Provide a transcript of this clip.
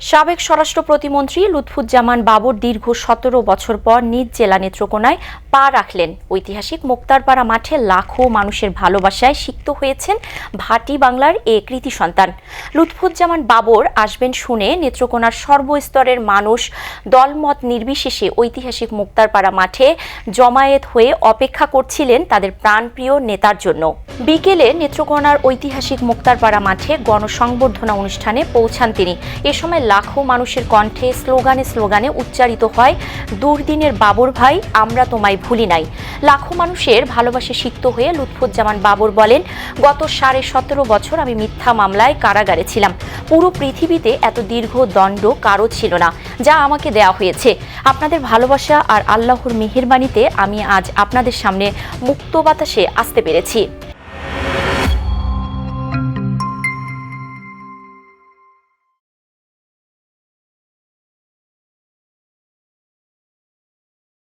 সাবেক স্বরাষ্ট্র প্রতিমন্ত্রী লুৎফুজ্জামান বাবর দীর্ঘ সতেরো বছর পর নিজ জেলা নেত্রকোনায় পা রাখলেন। ঐতিহাসিক মোক্তারপাড়া মাঠে লাখো মানুষের ভালোবাসায় সিক্ত হয়েছেন ভাটি বাংলার এ কৃতি সন্তান। লুৎফুজ্জামান বাবর আসবেন শুনে নেত্রকোনার সর্বস্তরের মানুষ দলমত নির্বিশেষে ঐতিহাসিক মুক্তারপাড়া মাঠে জমায়েত হয়ে অপেক্ষা করছিলেন তাদের প্রাণপ্রিয় নেতার জন্য। বিকেলে নেত্রকোনার ঐতিহাসিক মুক্তারপাড়া মাঠে গণসংবর্ধনা অনুষ্ঠানে পৌঁছান তিনি। এ সময় লাখো মানুষের কণ্ঠে স্লোগানে স্লোগানে উচ্চারিত হয়, দুর্দিনের বাবর ভাই, আমরা তোমায় ভুলি নাই। লাখো মানুষের ভালোবাসে সিক্ত হয়ে লুৎফুজ্জামান বাবর বলেন, গত সাড়ে সতেরো বছর আমি মিথ্যা মামলায় কারাগারে ছিলাম। পুরো পৃথিবীতে এত দীর্ঘ দণ্ড কারও ছিল না, যা আমাকে দেয়া হয়েছে। আপনাদের ভালোবাসা আর আল্লাহর মেহেরবানিতে আমি আজ আপনাদের সামনে মুক্ত বাতাসে আসতে পেরেছি।